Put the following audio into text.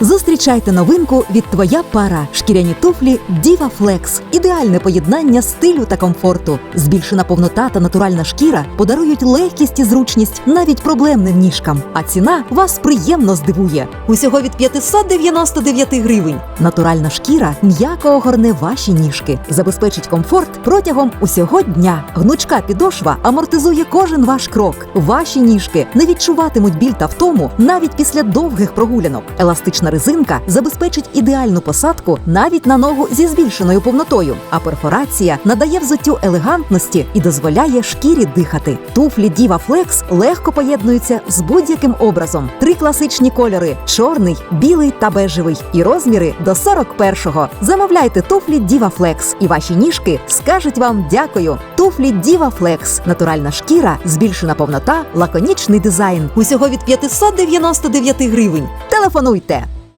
Зустрічайте новинку від Твоя пара. Шкіряні туфлі Diva Flex. Ідеальне поєднання стилю та комфорту. Збільшена повнота та натуральна шкіра подарують легкість і зручність навіть проблемним ніжкам. А ціна вас приємно здивує. Усього від 599 гривень. Натуральна шкіра м'яко огорне ваші ніжки, забезпечить комфорт протягом усього дня. Гнучка підошва амортизує кожен ваш крок. Ваші ніжки не відчуватимуть біль та втому навіть після довгих прогулянок. Еластична резинка забезпечить ідеальну посадку навіть на ногу зі збільшеною повнотою. А перфорація надає взуттю елегантності і дозволяє шкірі дихати. Туфлі Diva Flex легко поєднуються з будь-яким образом. Три класичні кольори: чорний, білий та бежевий. І розміри до 41-го. Замовляйте туфлі Diva Flex, і ваші ніжки скажуть вам дякую. Туфлі Diva Flex. натуральна шкіра, збільшена повнота, лаконічний дизайн. Усього від 599 гривень. Телефонуйте.